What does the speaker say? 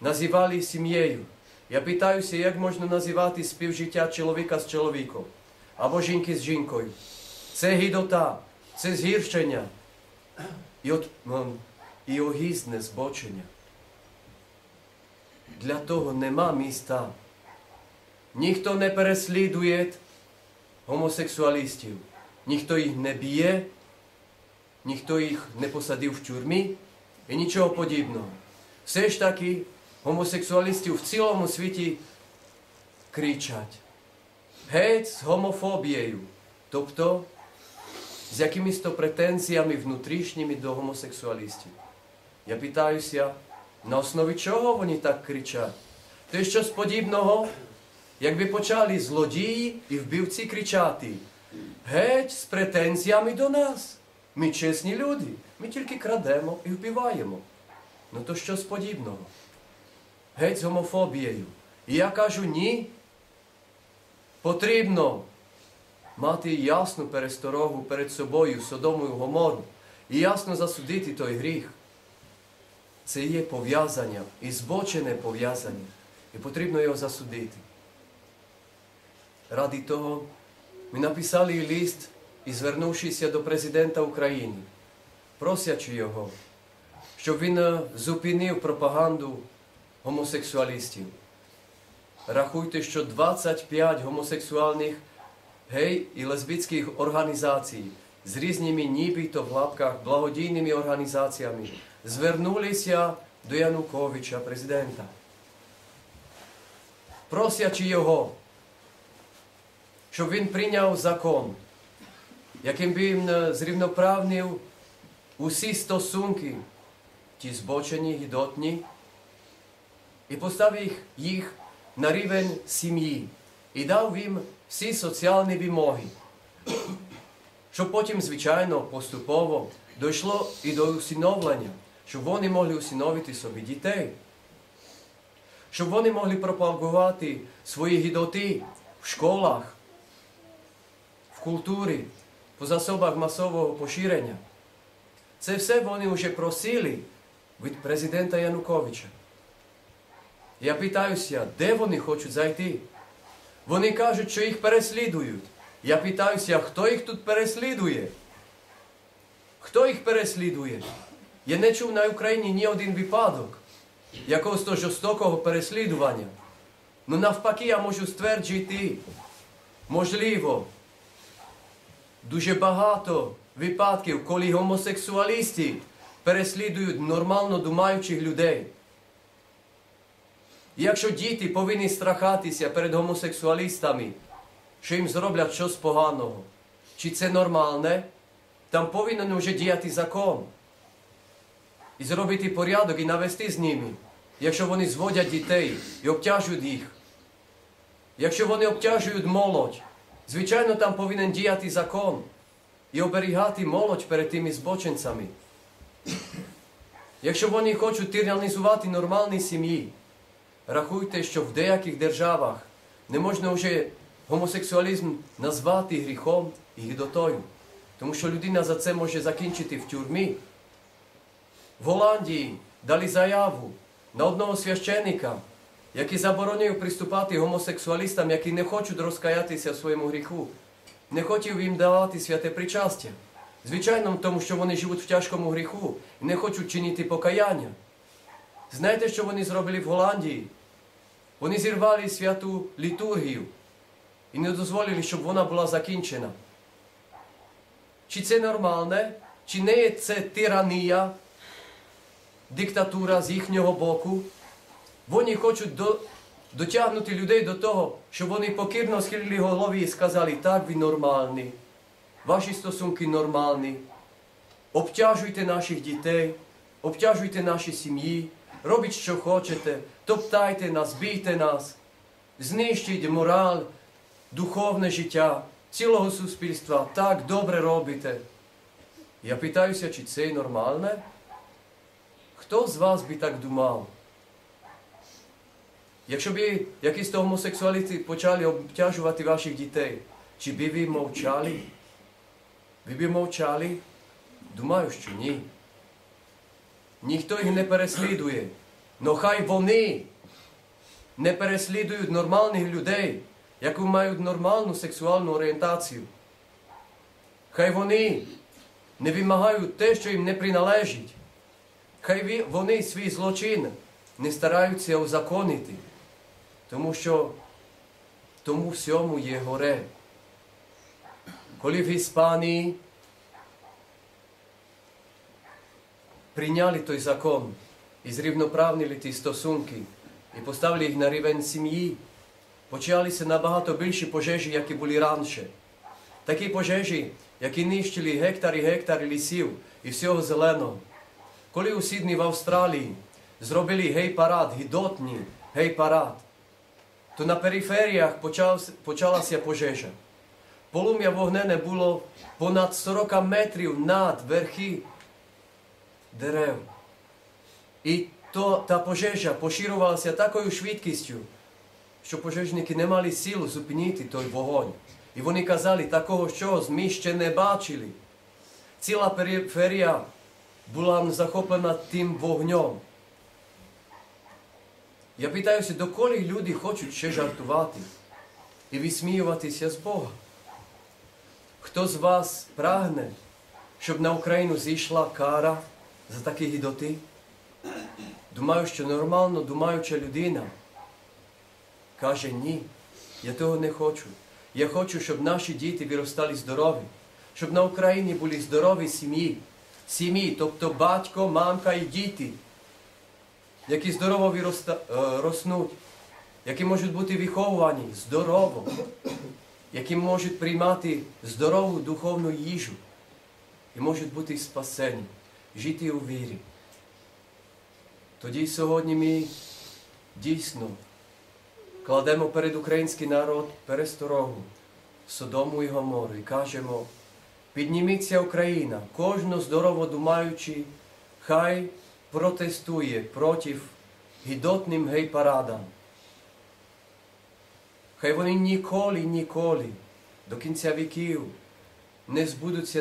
називали сім'єю. Я питаюся, як можна називати співжиття чоловіка з чоловіком або жінки з жінкою. Це гідота, це згіршення і, от, і огізне збочення. Для того нема міста. Ніхто не переслідує гомосексуалістів, ніхто їх не б'є, ніхто їх не посадив в тюрмі і нічого подібного. Все ж таки гомосексуалістів в цілому світі кричать. Геть з гомофобією, тобто з якимись то претензіями внутрішніми до гомосексуалістів. Я питаюся, на основі чого вони так кричать? Те щось подібного, якби почали злодії і вбивці кричати. Геть з претензіями до нас. Ми чесні люди, ми тільки крадемо і вбиваємо. Ну то щось подібного. Геть з гомофобією. І я кажу ні. Потрібно мати ясну пересторогу перед собою, Содому і Гомору, і ясно засудити той гріх. Це є пов'язання, і збочене пов'язання, і потрібно його засудити. Ради того ми написали лист і звернувшися до президента України, просячи його, щоб він е, зупинив пропаганду гомосексуалістів. Рахуйте, що 25 гомосексуальних гей і лесбійських організацій з різними нібито в лапках благодійними організаціями звернулися до Януковича, президента, просячи його, щоб він прийняв закон, яким би він е, зрівноправнив усі стосунки, ті збочені, гідотні, і поставив їх на рівень сім'ї і дав їм всі соціальні вимоги, щоб потім, звичайно, поступово дійшло і до усиновлення, щоб вони могли усиновити собі дітей, щоб вони могли пропагувати свої гідоти в школах, в культурі, по засобах масового поширення. Це все вони вже просили від президента Януковича. Я питаюся, де вони хочуть зайти? Вони кажуть, що їх переслідують. Я питаюся, хто їх тут переслідує? Хто їх переслідує? Я не чув на Україні ні один випадок якогось то жорстокого переслідування. Ну навпаки, я можу стверджувати, можливо, дуже багато випадків, коли гомосексуалісти переслідують нормально думаючих людей. Якщо діти повинні страхатися перед гомосексуалістами, що їм зроблять щось поганого, чи це нормальне, там повинен вже діяти закон. І зробити порядок і навести з ними, якщо вони зводять дітей і обтяжують їх. Якщо вони обтяжують молодь, звичайно, там повинен діяти закон і оберігати молодь перед тими збочинцями. Якщо вони хочуть тиранізувати нормальні сім'ї, рахуйте, що в деяких державах не можна вже гомосексуалізм назвати гріхом і гідотою, тому що людина за це може закінчити в тюрмі. В Голландії дали заяву на одного священника, який заборонив приступати гомосексуалістам, які не хочуть розкаятися в своєму гріху, не хотів їм давати святе причастя. Звичайно, тому що вони живуть в тяжкому гріху і не хочуть чинити покаяння. Знаєте, що вони зробили в Голландії? Вони зірвали святу літургію і не дозволили, щоб вона була закінчена. Чи це нормальне? Чи не є це тиранія, диктатура з їхнього боку? Вони хочуть до, дотягнути людей до того, щоб вони покірно схилили голові і сказали, так ви нормальні, ваші стосунки нормальні, обтяжуйте наших дітей, обтяжуйте наші сім'ї, робіть, що хочете, топтайте нас, бійте нас, знищіть мораль, духовне життя цілого суспільства, так добре робите. Я питаюся, чи це нормальне? Хто з вас би так думав? Якщо б якісь то почали обтяжувати ваших дітей, чи би ви мовчали? Ви б мовчали? Думаю, що ні. Ніхто їх не переслідує. Но хай вони не переслідують нормальних людей, які мають нормальну сексуальну орієнтацію. Хай вони не вимагають те, що їм не приналежить. Хай вони свій злочин не стараються узаконити, тому що тому всьому є горе. Коли в Іспанії прийняли той закон і зрівноправнили ті стосунки і поставили їх на рівень сім'ї, почалися набагато більші пожежі, які були раніше. Такі пожежі, які нищили гектар і гектар лісів і всього зеленого. Коли у Сідні в Австралії зробили гей-парад, гідотні гей-парад, то на периферіях почалася пожежа. Полум'я вогнене було понад 40 метрів над верхи дерев. І то, та пожежа поширювалася такою швидкістю, що пожежники не мали сил зупинити той вогонь. І вони казали, такого чогось ми ще не бачили. Ціла периферія була захоплена тим вогнем. Я питаюся, доколи люди хочуть ще жартувати і висміюватися з Бога. Хто з вас прагне, щоб на Україну зійшла кара за такі гідоти? Думаю, що нормально думаюча людина каже ні, я того не хочу. Я хочу, щоб наші діти виростали здорові, щоб на Україні були здорові сім'ї, сім'ї, тобто батько, мамка і діти, які здорово вироста, е, роснуть, які можуть бути виховані здорово, які можуть приймати здорову духовну їжу і можуть бути спасені, жити у вірі. Тоді сьогодні ми дійсно кладемо перед український народ пересторогу Содому і Гомору і кажемо, підніміться Україна, кожно здорово думаючи, хай протестує проти гідотним гей-парадам. Хай вони ніколи, ніколи до кінця віків не збудуться